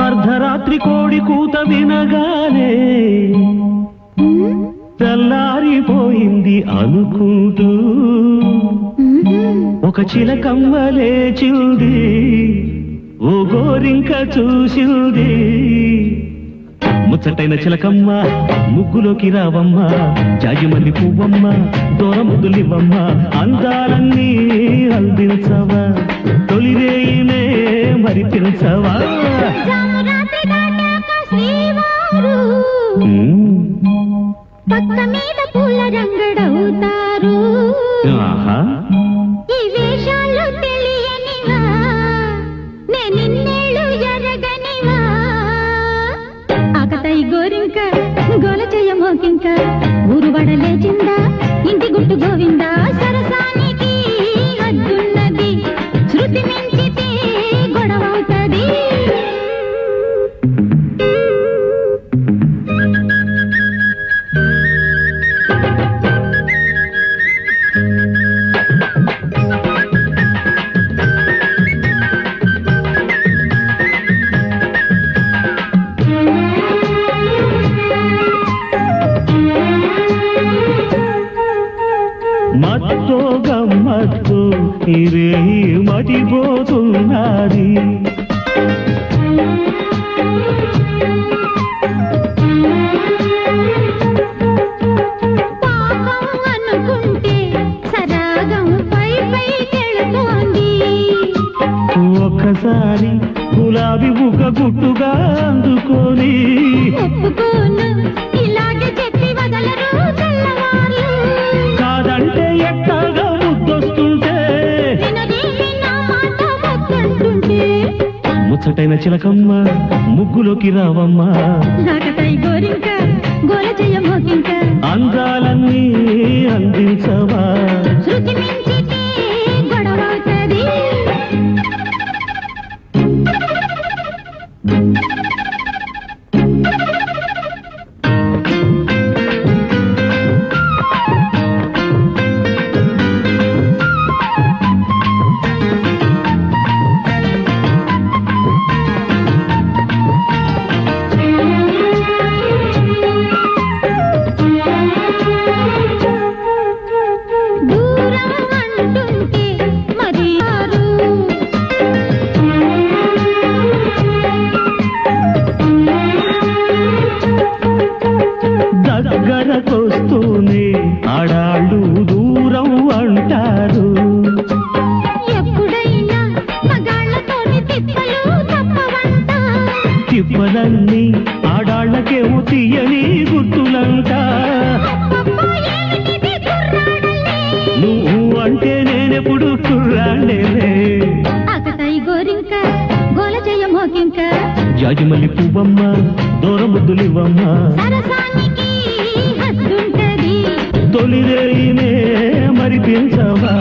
అర్ధరాత్రి కోడి కూత వినగానే తెల్లారిపోయింది అనుకుంటూ. ఒక చిలకమ్మ లేచింది ఓ గోరింక చూసింది ముచ్చటైన చిలకమ్మ ముగ్గులోకి రావమ్మ జాజిమల్లి పువ్వమ్మ దూరముద్దులివ్వమ్మ అందాలన్నీ అందించవా? పక్క మీద పూల రంగడవుతారు. ఈ వేషాలు తెలియనివా? ఎరగనివా? ఆకతై గోరింక గోల చెయ్య మోకింక ఊరు వడలేచిందా ఇంటి గుట్టు గోవిందా సరసానికి ఇరే మటిపోతున్నది ఒక్కసారి గులాబీ బుగ్గ గుట్టుగా అందుకొని ఒప్పుకోను ఇలాగే చెప్పి వదలరు తెల్లవారు. ముచ్చటైన చిలకమ్మ ముగ్గులోకి రావమ్మ. దగ్గరకొస్తూనే ఆడాళ్ళు దూరం అంటారు. తిప్పలన్నీ ఆడాళ్ళకేమో తీయని గుర్తులంట? నువ్వు అంటే నేనెప్పుడు కుర్రాండేలే గోరింక గోల చెయ్య మోకింక జాజిమల్లి పువ్వమ్మ దూరముద్దులివ్వమ్మ. సరసానికి తొలిదేరినే మరిపించవా?